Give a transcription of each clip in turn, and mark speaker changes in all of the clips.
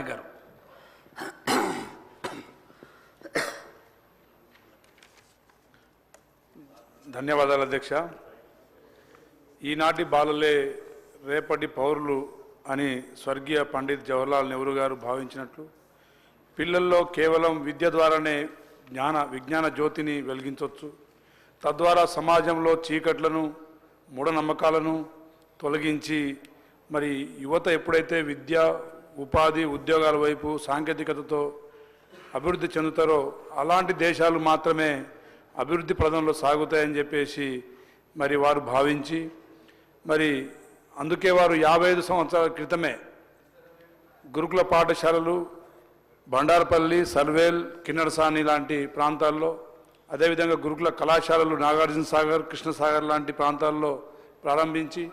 Speaker 1: నాయక్ గారు.
Speaker 2: ధన్యవాదాలు అధ్యక్ష. ఈనాటి బాలలే రేపటి పౌరులు అని స్వర్గీయ పండిత్ జవహర్లాల్ నెహ్రూ గారు భావించినట్లు పిల్లల్లో కేవలం విద్య ద్వారానే జ్ఞాన విజ్ఞాన జ్యోతిని వెలిగించవచ్చు తద్వారా సమాజంలో చీకట్లను మూఢనమ్మకాలను తొలగించి మరి యువత ఎప్పుడైతే విద్య ఉపాధి ఉద్యోగాల వైపు సాంకేతికతతో అభివృద్ధి చెందుతారో అలాంటి దేశాలు మాత్రమే అభివృద్ధి ప్రదంలో సాగుతాయని చెప్పేసి మరి వారు భావించి మరి అందుకే వారు యాభై ఐదు సంవత్సరాల క్రితమే గురుకుల పాఠశాలలు బండారపల్లి సర్వేల్ కిన్నరసాని లాంటి ప్రాంతాల్లో అదేవిధంగా గురుకుల కళాశాలలు నాగార్జున సాగర్ కృష్ణసాగర్ లాంటి ప్రాంతాల్లో ప్రారంభించి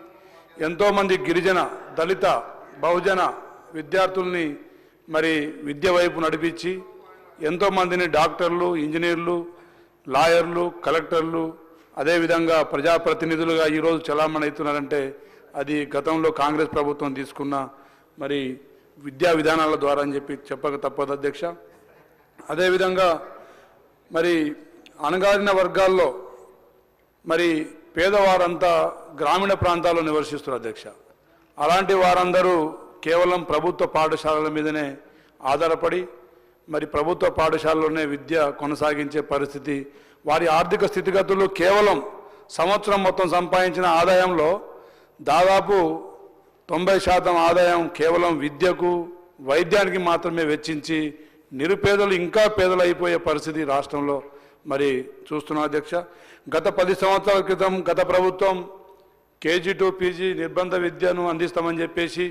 Speaker 2: ఎంతోమంది గిరిజన దళిత బహుజన విద్యార్థుల్ని మరి విద్య వైపు నడిపించి ఎంతోమందిని డాక్టర్లు ఇంజనీర్లు లాయర్లు కలెక్టర్లు అదేవిధంగా ప్రజాప్రతినిధులుగా ఈరోజు చలామణి అవుతున్నారంటే అది గతంలో కాంగ్రెస్ ప్రభుత్వం తీసుకున్న మరి విద్యా విధానాల ద్వారా అని చెప్పి చెప్పక తప్పదు అధ్యక్ష. అదేవిధంగా మరి అణగారిన వర్గాల్లో మరి పేదవారంతా గ్రామీణ ప్రాంతాల్లో నివసిస్తున్నారు అధ్యక్ష. అలాంటి వారందరూ కేవలం ప్రభుత్వ పాఠశాలల మీదనే ఆధారపడి మరి ప్రభుత్వ పాఠశాలలోనే విద్య కొనసాగించే పరిస్థితి వారి ఆర్థిక స్థితిగతులు కేవలం సంవత్సరం మొత్తం సంపాదించిన ఆదాయంలో దాదాపు తొంభై శాతం ఆదాయం కేవలం విద్యకు వైద్యానికి మాత్రమే వెచ్చించి నిరుపేదలు ఇంకా పేదలైపోయే పరిస్థితి రాష్ట్రంలో. మరి చూస్తున్నాం అధ్యక్ష గత పది సంవత్సరాల క్రితం గత ప్రభుత్వం కేజీ టు పీజీ నిర్బంధ విద్యను అందిస్తామని చెప్పేసి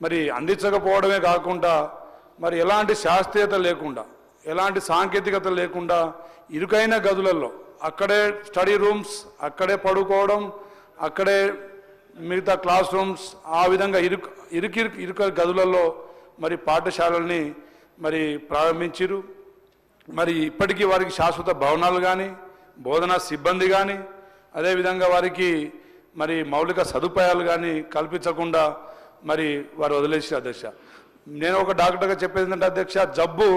Speaker 2: మరి అందించకపోవడమే కాకుండా మరి ఎలాంటి శాస్త్రీయత లేకుండా ఎలాంటి సాంకేతికత లేకుండా ఇరుకైన గదులలో అక్కడే స్టడీ రూమ్స్ అక్కడే పడుకోవడం అక్కడే మిగతా క్లాస్ రూమ్స్ ఆ విధంగా ఇరుకు ఇరుకి ఇరుక గదులలో మరి పాఠశాలల్ని మరి ప్రారంభించారు. మరి ఇప్పటికీ వారికి శాశ్వత భవనాలు కానీ బోధనా సిబ్బంది కానీ అదేవిధంగా వారికి మరి మౌలిక సదుపాయాలు కానీ కల్పించకుండా మరి వారు వదిలేసి అధ్యక్ష. నేను ఒక డాక్టర్గా చెప్పేది ఏంటంటే అధ్యక్ష జబ్బు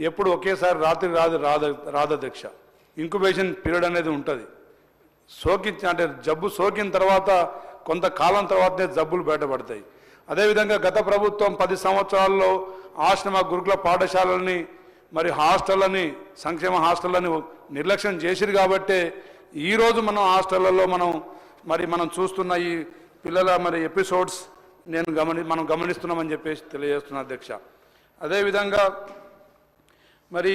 Speaker 2: ఎప్పుడు ఒకేసారి రాత్రి రాదు రాదు రాదు అధ్యక్ష. ఇంక్యుబేషన్ పీరియడ్ అనేది ఉంటుంది. సోకించి అంటే జబ్బు సోకిన తర్వాత కొంతకాలం తర్వాతనే జబ్బులు బయటపడతాయి. అదేవిధంగా గత ప్రభుత్వం పది సంవత్సరాల్లో ఆశ్రమ గురుకుల పాఠశాలలని మరి హాస్టళ్ళని సంక్షేమ హాస్టళ్ళని నిర్లక్ష్యం చేసిరు కాబట్టే ఈరోజు మనం హాస్టళ్ళల్లో మనం మరి మనం చూస్తున్న ఈ పిల్లల మరి ఎపిసోడ్స్ నేను గమని మనం గమనిస్తున్నామని చెప్పేసి తెలియజేస్తున్నా అధ్యక్ష. అదేవిధంగా మరి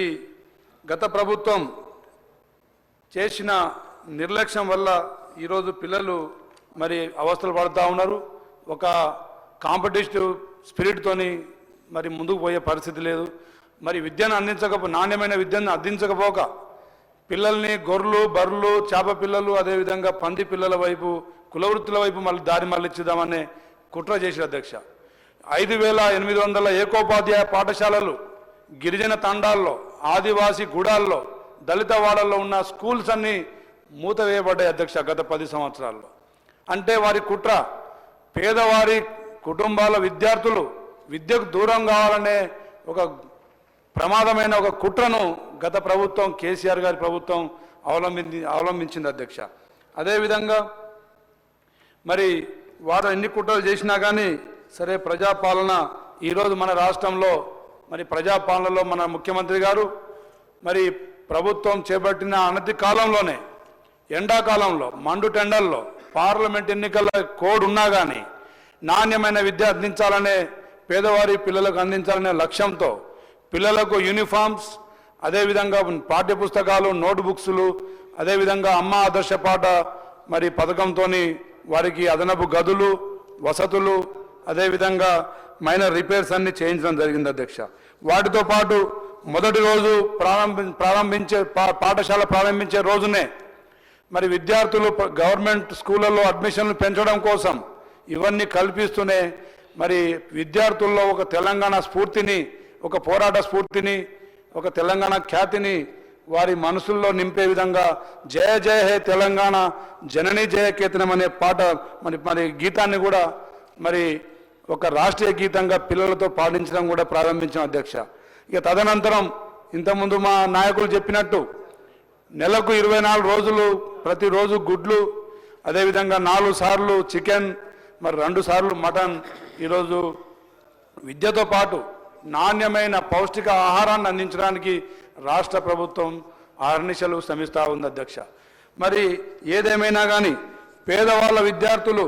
Speaker 2: గత ప్రభుత్వం చేసిన నిర్లక్ష్యం వల్ల ఈరోజు పిల్లలు మరి అవస్థలు పడుతూ ఉన్నారు. ఒక కాంపిటేటివ్ స్పిరిట్తోని మరి ముందుకు పోయే పరిస్థితి లేదు. మరి విద్యను అందించకపో నాణ్యమైన విద్యను అందించకపోక పిల్లల్ని గొర్రెలు బర్రెలు చేప పిల్లలు అదేవిధంగా పంది పిల్లల వైపు కులవృత్తుల వైపు మళ్ళీ దారి మళ్ళించుదామనే కుట్ర చేసిన అధ్యక్ష. ఐదు వేల ఎనిమిది వందల ఏకోపాధ్యాయ పాఠశాలలు గిరిజన తండాల్లో ఆదివాసీ గుడాల్లో దళిత వాడల్లో ఉన్న స్కూల్స్ అన్నీ మూతవేయబడ్డాయి అధ్యక్ష గత పది సంవత్సరాల్లో. అంటే వారి కుట్ర పేదవారి కుటుంబాల విద్యార్థులు విద్యకు దూరం కావాలనే ఒక ప్రమాదమైన ఒక కుట్రను గత ప్రభుత్వం కేసీఆర్ గారి ప్రభుత్వం అవలంబించి అవలంబించింది అధ్యక్ష. అదేవిధంగా మరి వారు ఎన్ని కుట్రలు చేసినా కానీ సరే ప్రజాపాలన ఈరోజు మన రాష్ట్రంలో మరి ప్రజాపాలనలో మన ముఖ్యమంత్రి గారు మరి ప్రభుత్వం చేపట్టిన అనతి కాలంలోనే ఎండాకాలంలో మండు టెండల్లో పార్లమెంట్ ఎన్నికల కోడ్ ఉన్నా కానీ నాణ్యమైన విద్య అందించాలనే పేదవారి పిల్లలకు అందించాలనే లక్ష్యంతో పిల్లలకు యూనిఫామ్స్ అదేవిధంగా పాఠ్యపుస్తకాలు నోట్బుక్స్లు అదేవిధంగా అమ్మ ఆదర్శ పాట మరి పథకంతో వారికి అదనపు గదులు వసతులు అదేవిధంగా మైనర్ రిపేర్స్ అన్ని చేయించడం జరిగింది అధ్యక్ష. వాటితో పాటు మొదటి రోజు ప్రారంభి ప్రారంభించే పా- పాఠశాల ప్రారంభించే రోజునే మరి విద్యార్థులు గవర్నమెంట్ స్కూళ్ళల్లో అడ్మిషన్లు పెంచడం కోసం ఇవన్నీ కల్పిస్తూనే మరి విద్యార్థుల్లో ఒక తెలంగాణ స్ఫూర్తిని ఒక పోరాట స్ఫూర్తిని ఒక తెలంగాణ ఖ్యాతిని వారి మనసుల్లో నింపే విధంగా జయ జయ హే తెలంగాణ జనని జయ కేతనం అనే పాట మరి మరి గీతాన్ని కూడా మరి ఒక రాష్ట్రీయ గీతంగా పిల్లలతో పాటించడం కూడా ప్రారంభించాం అధ్యక్ష. ఇక తదనంతరం ఇంతకుముందు మా నాయకులు చెప్పినట్టు నెలకు ఇరవై నాలుగు రోజులు ప్రతిరోజు గుడ్లు అదేవిధంగా నాలుగు సార్లు చికెన్ మరి రెండు సార్లు మటన్. ఈరోజు విద్యతో పాటు నాణ్యమైన పౌష్టిక ఆహారాన్ని అందించడానికి రాష్ట్ర ప్రభుత్వం ఆర్నిశలు శ్రమిస్తూ ఉంది అధ్యక్ష. మరి ఏదేమైనా కానీ పేదవాళ్ళ విద్యార్థులు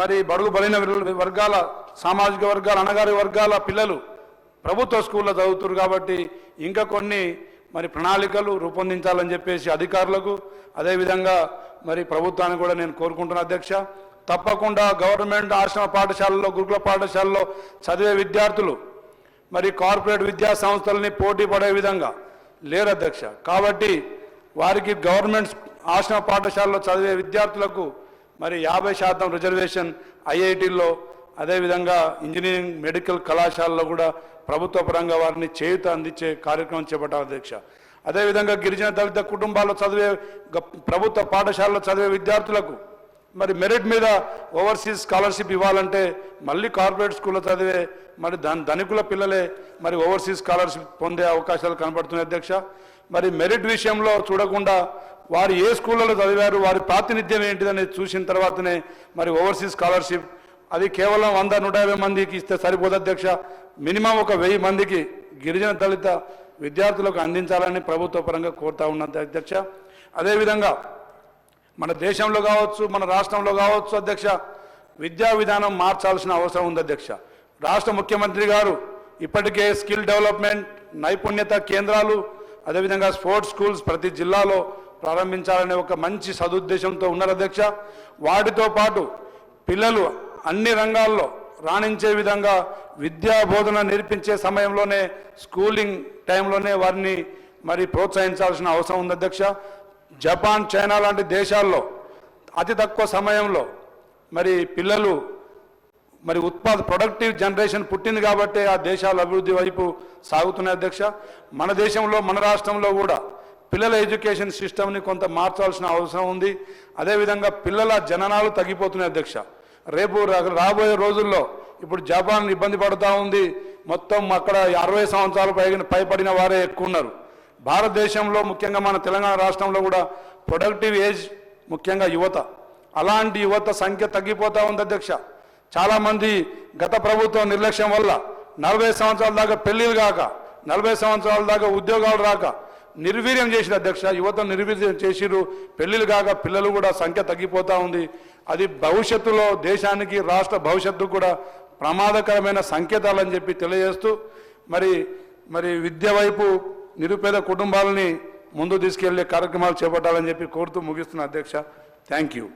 Speaker 2: మరి బడుగు బలైన వర్గాల సామాజిక వర్గాల అణగారి వర్గాల పిల్లలు ప్రభుత్వ స్కూల్లో చదువుతున్నారు కాబట్టి ఇంకా కొన్ని మరి ప్రణాళికలు రూపొందించాలని చెప్పేసి అధికారులకు అదేవిధంగా మరి ప్రభుత్వాన్ని కూడా నేను కోరుకుంటున్నా అధ్యక్ష. తప్పకుండా గవర్నమెంట్ ఆశ్రమ పాఠశాలలో గురుకుల పాఠశాలలో చదివే విద్యార్థులు మరి కార్పొరేట్ విద్యా సంస్థలని పోటీ పడే విధంగా లేరు అధ్యక్ష కాబట్టి వారికి గవర్నమెంట్ ఆశ్రమ పాఠశాలలో చదివే విద్యార్థులకు మరి యాభై శాతం రిజర్వేషన్ ఐఐటీల్లో అదేవిధంగా ఇంజనీరింగ్ మెడికల్ కళాశాలలో కూడా ప్రభుత్వ పరంగా వారిని చేయుత అందించే కార్యక్రమం చేపట్టాలి అధ్యక్ష. అదేవిధంగా గిరిజన దళిత కుటుంబాల్లో చదివే ప్రభుత్వ పాఠశాలలో చదివే విద్యార్థులకు మరి మెరిట్ మీద ఓవర్సీస్ స్కాలర్షిప్ ఇవ్వాలంటే మళ్ళీ కార్పొరేట్ స్కూల్లో చదివే మరి దాని ధనికుల పిల్లలే మరి ఓవర్సీస్ స్కాలర్షిప్ పొందే అవకాశాలు కనపడుతున్నాయి అధ్యక్ష. మరి మెరిట్ విషయంలో చూడకుండా వారు ఏ స్కూళ్ళలో చదివారు వారి ప్రాతినిధ్యం ఏంటిదని చూసిన తర్వాతనే మరి ఓవర్సీస్ స్కాలర్షిప్ అది కేవలం వంద నూట యాభై మందికి ఇస్తే సరిపోదు అధ్యక్ష. మినిమం ఒక వెయ్యి మందికి గిరిజన దళిత విద్యార్థులకు అందించాలని ప్రభుత్వ పరంగా కోరుతా ఉన్నది అధ్యక్ష. అదేవిధంగా మన దేశంలో కావచ్చు మన రాష్ట్రంలో కావచ్చు అధ్యక్ష. విద్యా విధానం మార్చాల్సిన అవసరం ఉంది అధ్యక్ష. రాష్ట్ర ముఖ్యమంత్రి గారు ఇప్పటికే స్కిల్ డెవలప్మెంట్ నైపుణ్యత కేంద్రాలు అదేవిధంగా స్పోర్ట్స్ స్కూల్స్ ప్రతి జిల్లాలో ప్రారంభించాలనే ఒక మంచి సదుద్దేశంతో ఉన్నారు అధ్యక్ష. వాటితో పాటు పిల్లలు అన్ని రంగాల్లో రాణించే విధంగా విద్యా బోధన నేర్పించే సమయంలోనే స్కూలింగ్ టైంలోనే వారిని మరి ప్రోత్సహించాల్సిన అవసరం ఉంది అధ్యక్ష. జపాన్ చైనా లాంటి దేశాల్లో అతి తక్కువ సమయంలో మరి పిల్లలు మరి ఉత్పాద ప్రొడక్టివ్ జనరేషన్ పుట్టింది కాబట్టి ఆ దేశాల అభివృద్ధి వైపు సాగుతున్నాయి అధ్యక్ష. మన దేశంలో మన రాష్ట్రంలో కూడా పిల్లల ఎడ్యుకేషన్ సిస్టమ్ని కొంత మార్చాల్సిన అవసరం ఉంది. అదేవిధంగా పిల్లల జననాలు తగ్గిపోతున్నాయి అధ్యక్ష. రేపు రాబోయే రోజుల్లో ఇప్పుడు జపాన్ ఇబ్బంది పడుతూ ఉంది. మొత్తం అక్కడ అరవై సంవత్సరాలు పైన పైపడిన వారే ఎక్కువ ఉన్నారు. భారతదేశంలో ముఖ్యంగా మన తెలంగాణ రాష్ట్రంలో కూడా ప్రొడక్టివ్ ఏజ్ ముఖ్యంగా యువత. అలాంటి యువత సంఖ్య తగ్గిపోతూ ఉంది అధ్యక్ష. చాలామంది గత ప్రభుత్వం నిర్లక్ష్యం వల్ల నలభై సంవత్సరాల దాకా పెళ్ళిలు కాక నలభై సంవత్సరాల దాకా ఉద్యోగాలు రాక నిర్వీర్యం చేసిన అధ్యక్ష. యువత నిర్వీర్యం చేసిరు పెళ్ళిలు కాక పిల్లలు కూడా సంఖ్య తగ్గిపోతూ ఉంది. అది భవిష్యత్తులో దేశానికి రాష్ట్ర భవిష్యత్తు కూడా ప్రమాదకరమైన సంకేతాలని చెప్పి తెలియజేస్తూ మరి మరి విద్య వైపు నిరుపేద కుటుంబాలని ముందు తీసుకెళ్ళే కార్యక్రమాలు చేపట్టాలని చెప్పి కోరుతూ ముగిస్తున్న అధ్యక్ష. Thank you